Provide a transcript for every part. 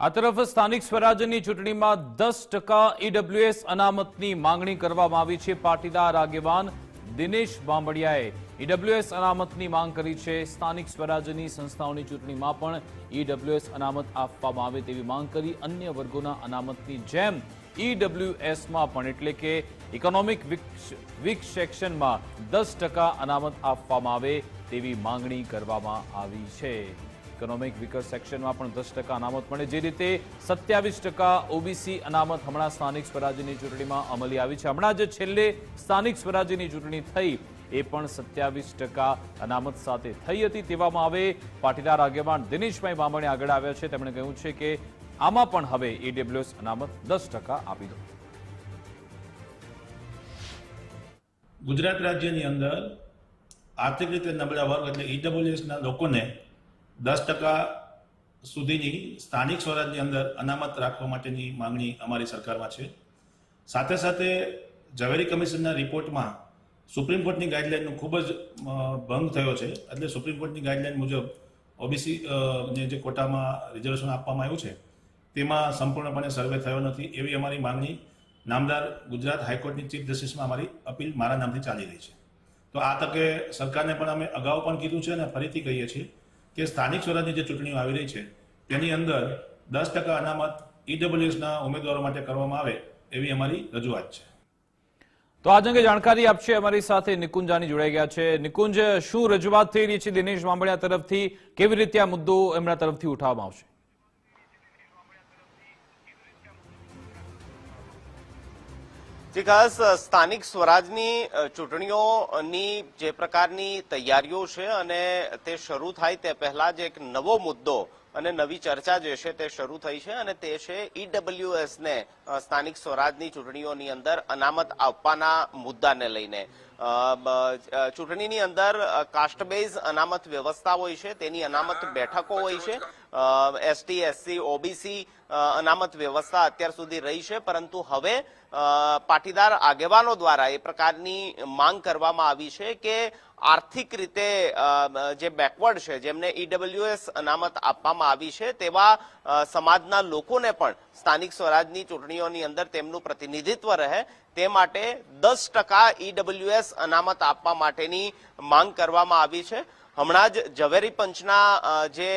આ તરફ સ્થાનિક સ્વરાજ્યની ચૂંટણીમાં દસ ટકા ઈડબ્લ્યુએસ અનામતની માંગણી કરવામાં આવી છે. પાટીદાર આગેવાન દિનેશ બાંબડિયાએ ઈડબ્લ્યુએસ અનામતની માંગ કરી છે. સ્થાનિક સ્વરાજ્યની સંસ્થાઓની ચૂંટણીમાં પણ ઈડબ્લ્યુએસ અનામત આપવામાં આવે તેવી માંગ કરી. અન્ય વર્ગોના અનામતની જેમ ઈડબ્લ્યુએસમાં પણ, એટલે કે ઇકોનોમિક વીક સેક્શનમાં દસ ટકા અનામત આપવામાં આવે તેવી માંગણી કરવામાં આવી છે. ઇકોનોમિક વીકર સેક્શનમાં પણ દસ ટકા અનામત મળે. જે રીતે સત્યાવીસ ટકા ઓબીસી અનામત હમણાં સ્થાનિક સ્વરાજ્યની ચૂંટણીમાં અમલી આવી છે. હમણાં જે છેલ્લે સ્થાનિક સ્વરાજ્યની ચૂંટણી થઈ. એ પણ સત્યાવીસ ટકા અનામત સાથે થઈ હતી. તેવામાં હવે પાટીદાર આગેવાન દિનેશભાઈ બામણી આગળ આવ્યા છે. તેમણે કહ્યું છે કે આમાં પણ હવે ઈડબ્લ્યુએસ અનામત દસ ટકા આપી દો. ગુજરાત રાજ્યની અંદર આર્થિક રીતે નબળા વર્ગ એટલે ઈડબ્લ્યુએસના લોકોને દસ ટકા સુધીની સ્થાનિક સ્વરાજની અંદર અનામત રાખવા માટેની માંગણી અમારી સરકારમાં છે. સાથે સાથે ઝવેરી કમિશનના રિપોર્ટમાં સુપ્રીમ કોર્ટની ગાઈડલાઇનનો ખૂબ જ ભંગ થયો છે. એટલે સુપ્રીમ કોર્ટની ગાઈડલાઇન મુજબ ઓબીસી ને જે કોટામાં રિઝર્વેશન આપવામાં આવ્યું છે, તેમાં સંપૂર્ણપણે સર્વે થયો નથી એવી અમારી માંગણી નામદાર ગુજરાત હાઈકોર્ટની ચીફ જસ્ટિસમાં અમારી અપીલ મારા નામથી ચાલી રહી છે. તો આ તકે સરકારને પણ અમે અગાઉ પણ કીધું છે અને ફરીથી કહીએ છીએ કે સ્થાનિક સ્વરાજની જે ચૂંટણીઓ આવી રહી છે, તેની અંદર દસ ટકા અનામત ઈડબ્લ્યુએસના ઉમેદવારો માટે કરવામાં આવે એવી અમારી રજૂઆત છે. તો આજ અંગે જાણકારી આપશે અમારી સાથે નિકુંજાની જોડાઈ ગયા છે. નિકુંજ, શું રજૂઆત થઈ રહી છે દિનેશ બાંબડિયા તરફથી? કેવી રીતે આ મુદ્દો એમના તરફથી ઉઠાવવામાં આવશે? જે ખાસ સ્થાનિક સ્વરાજની ચૂંટણીઓની જે પ્રકારની તૈયારીઓ છે અને તે શરૂ થાય તે પહેલા જ એક નવો મુદ્દો અને નવી ચર્ચા જે છે તે શરૂ થઈ છે અને તે છે ઈડબ્લ્યુએસ ને સ્થાનિક સ્વરાજની ચૂંટણીઓની અંદર અનામત આપવાના મુદ્દાને લઈને. ચૂંટણીની અંદર કાસ્ટ બેઝ અનામત વ્યવસ્થા હોય છે, તેની અનામત બેઠકો હોય છે. એસટી, એસસી, ઓબીસી અનામત વ્યવસ્થા અત્યાર સુધી રહી છે, પરંતુ હવે પાટીદાર આગેવાનો દ્વારા એ પ્રકારની માંગ કરવામાં આવી છે કે આર્થિક રીતે જે બેકવર્ડ છે, જેમને ઈડબ્લ્યુએસ અનામત આપવામાં આવી છે, તેવા સમાજના લોકોને પણ સ્થાનિક સ્વરાજની ચૂંટણીઓની અંદર તેમનું પ્રતિનિધિત્વ રહે તે માટે દસ ટકા ઈડબ્લ્યુએસ અનામત આપવા માટેની માંગ કરવામાં આવી છે. હમણાં જ ઝવેરી પંચના જે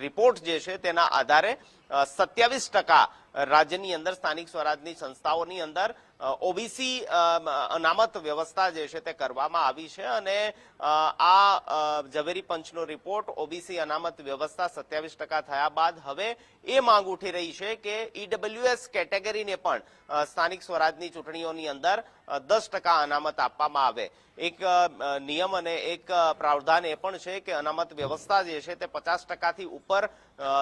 રિપોર્ટ જે છે તેના આધારે સત્યાવીસ ટકા રાજ્યની અંદર, સ્થાનિક સ્વરાજની સંસ્થાઓની અંદર ઓબીસી અનામત વ્યવસ્થા જે છે તે કરવામાં આવી છે અને આ ઝવેરી પંચનો રિપોર્ટ ઓબીસી અનામત વ્યવસ્થા સત્યાવીસ ટકા થયા બાદ હવે એ માંગ ઉઠી રહી છે કે ઈડબ્લ્યુએસ કેટેગરીને પણ સ્થાનિક સ્વરાજની ચૂંટણીઓની અંદર દસ ટકા અનામત આપવામાં આવે. એક નિયમ અને એક પ્રાવધાન એ પણ છે કે અનામત વ્યવસ્થા જે છે તે પચાસ ટકાથી ઉપર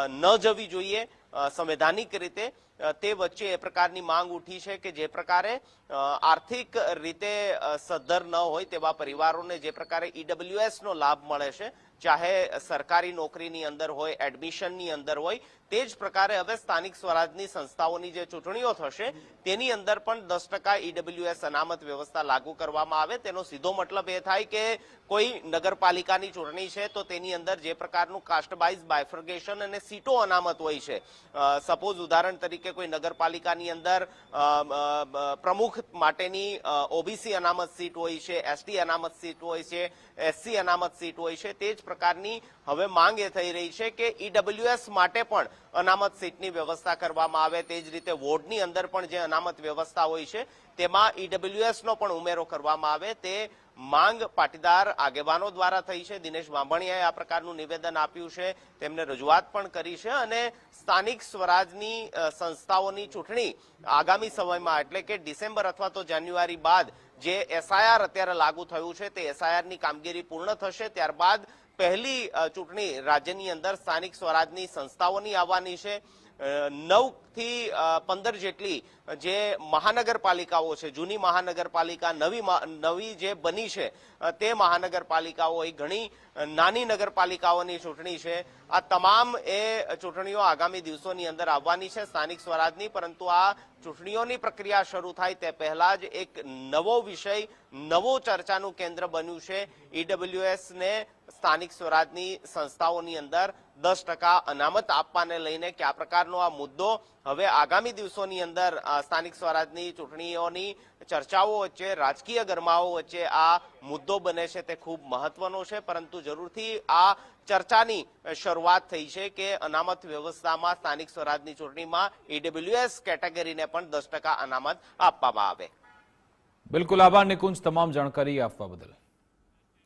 ન જવી જોઈએ. સંવૈધાનિક રીતે તે વચ્ચે એ પ્રકારની માંગ ઉઠી છે કે જે પ્રકારે આર્થિક રીતે સદ્ધર ન હોય તેવા પરિવારોને જે પ્રકારે ઈડબ્લ્યુએસ નો લાભ મળે છે, ચાહે સરકારી નોકરીની અંદર હોય, એડમિશનની અંદર હોય, તે જ પ્રકારે હવે સ્થાનિક સ્વરાજની સંસ્થાઓની જે ચૂંટણીઓ થશે, તેની અંદર પણ દસ ટકા ઈડબ્લ્યુએસ અનામત વ્યવસ્થા લાગુ કરવામાં આવે. તેનો સીધો મતલબ એ થાય કે કોઈ નગરપાલિકાની ચૂંટણી છે, તો તેની અંદર જે પ્રકારનું કાસ્ટબાઇઝ બાયફર્ગેશન અને સીટો અનામત હોય છે. સપોઝ ઉદાહરણ તરીકે કોઈ નગરપાલિકાની અંદર પ્રમુખ માટેની ઓબીસી અનામત સીટ હોય છે, એસટી અનામત સીટ હોય છે, એસસી અનામત સીટ હોય છે, તે જ પ્રકારની હવે માંગ એ થઈ રહી છે કે ઈડબ્લ્યુએસ માટે પણ અનામત સીટની વ્યવસ્થા કરવામાં આવે. તે જ રીતે વોર્ડની અંદર પણ જે અનામત વ્યવસ્થા હોય છે, તેમાં ઈડબ્લ્યુએસનો પણ ઉમેરો કરવામાં આવે. તે માંગ પાટીદાર આગેવાનો દ્વારા થઈ છે. દિનેશ બાંભણીયાએ આ પ્રકારનું નિવેદન આપ્યું છે. તેમને રજૂઆત પણ કરી છે અને સ્થાનિક સ્વરાજની સંસ્થાઓની ચૂંટણી આગામી સમયમાં, એટલે કે ડિસેમ્બર અથવા તો જાન્યુઆરી બાદ જે એસઆઈઆર અત્યારે લાગુ થયું છે, તે એસઆઈઆરની કામગીરી પૂર્ણ થશે. ત્યારબાદ પહેલી ચૂંટણી રાજ્યની અંદર સ્થાનિક સ્વરાજની સંસ્થાઓની આવવાની છે. નવથી પંદર જેટલી જે મહાનગરપાલિકાઓ છે, જૂની મહાનગરપાલિકા, નવી નવી જે બની છે તે મહાનગરપાલિકાઓ, એ ઘણી નાની નગરપાલિકાઓની ચૂંટણી છે. આ તમામ એ ચૂંટણીઓ આગામી દિવસોની અંદર આવવાની છે, સ્થાનિક સ્વરાજની, પરંતુ આ ચૂંટણીઓની પ્રક્રિયા શરૂ થાય તે પહેલા જ એક નવો વિષય, નવો ચર્ચાનું કેન્દ્ર બન્યું છે. ઈડબ્લ્યુએસ ને સ્થાનિક સ્વરાજની સંસ્થાઓની અંદર દસ ટકા અનામત આપવાને લઈને કયા પ્રકારનો આ મુદ્દો હવે આગામી દિવસોની અંદર સ્થાનિક સ્વરાજની ચૂંટણીઓની ચર્ચાઓ વચ્ચે, રાજકીય ગરમાઓ વચ્ચે આ મુદ્દો બને છે તે ખૂબ મહત્વનો છે. પરંતુ જરૂરથી આ ચર્ચાની શરૂઆત થઈ છે કે અનામત વ્યવસ્થામાં સ્થાનિક સ્વરાજની ચૂંટણીમાં ઈડબ્લ્યુએસ કેટેગરીને પણ દસ અનામત આપવામાં આવે. બિલકુલ આભાર નિકુંજ, તમામ જાણકારી આપવા બદલ.